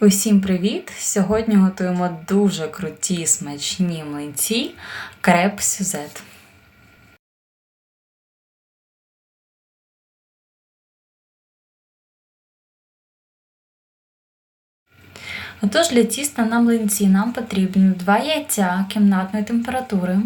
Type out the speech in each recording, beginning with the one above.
Усім привіт! Сьогодні готуємо дуже круті смачні млинці креп сюзет. Отож, для тіста на млинці нам потрібно 2 яйця кімнатної температури.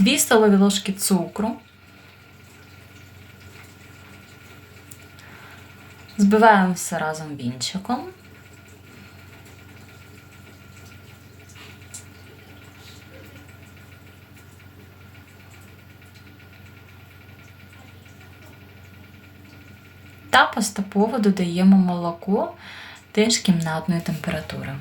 Дві столові ложки цукру. Збиваємо все разом вінчиком. Та поступово додаємо молоко теж кімнатної температури.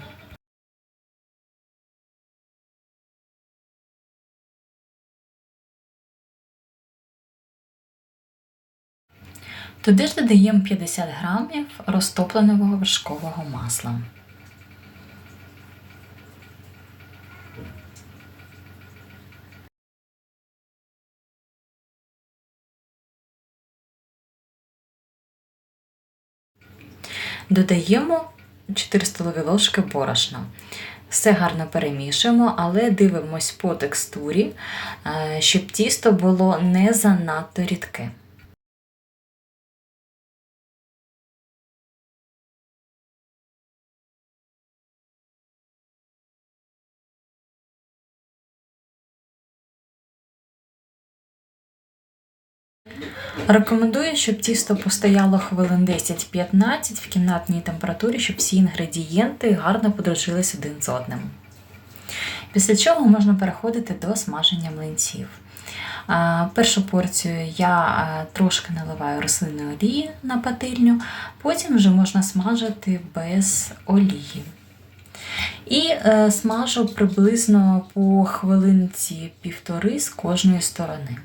Туди ж додаємо 50 грамів розтопленого вершкового масла. Додаємо 4 столові ложки борошна. Все гарно перемішуємо, але дивимось по текстурі, е, щоб тісто було не занадто рідке. Рекомендую, щоб тісто постояло хвилин 10-15 в кімнатній температурі, щоб всі інгредієнти гарно подружились один з одним. Після чого можна переходити до смаження млинців. Першу порцію я трошки наливаю рослинної олії на пательню, потім вже можна смажити без олії. І е, смажу приблизно по хвилинці півтори з кожної сторони.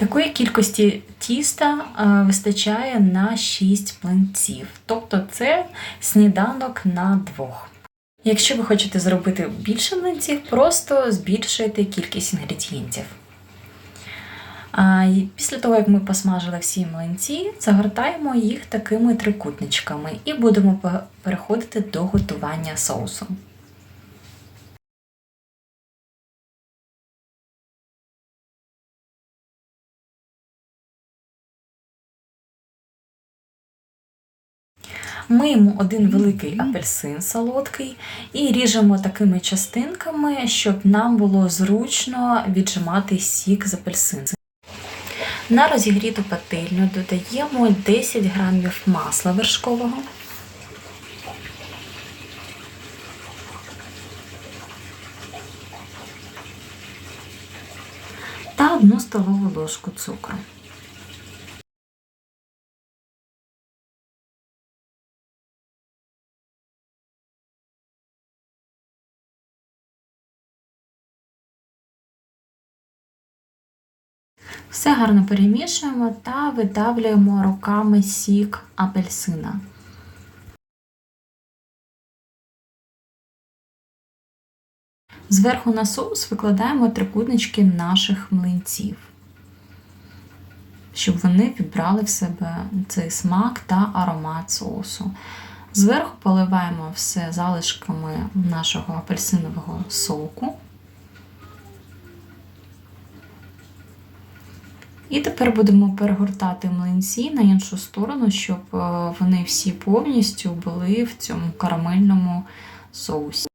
Такої кількості тіста е, вистачає на 6 млинців, тобто це сніданок на двох. Якщо ви хочете зробити більше млинців, просто збільшуйте кількість інгредієнтів. Після того, як ми посмажили всі млинці, загортаємо їх такими трикутничками і будемо переходити до готування соусу. Миємо один великий апельсин солодкий і ріжемо такими частинками, щоб нам було зручно віджимати сік з апельсину. На розігріту пательню додаємо 10 грамів масла вершкового. Та одну столову ложку цукру. Все гарно перемішуємо та видавлюємо руками сік апельсина. Зверху на соус викладаємо трикутнички наших млинців, щоб вони вібрали в себе цей смак та аромат соусу. Зверху поливаємо все залишками нашого апельсинового соку. І тепер будемо перегортати млинці на іншу сторону, щоб е, вони всі повністю були в цьому карамельному соусі.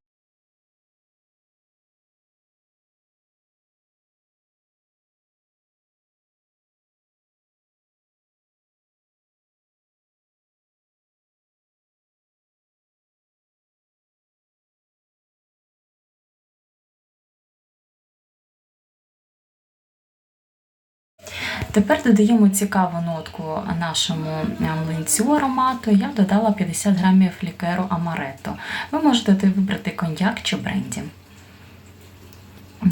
Тепер додаємо цікаву нотку нашому млинцю аромату. Я додала 50 грамів лікеру амаретто. Ви можете вибрати коньяк чи бренді.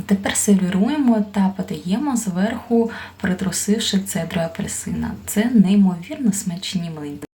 Тепер сервіруємо та подаємо зверху, притрусивши цедру апельсина. Це неймовірно смачні млинці.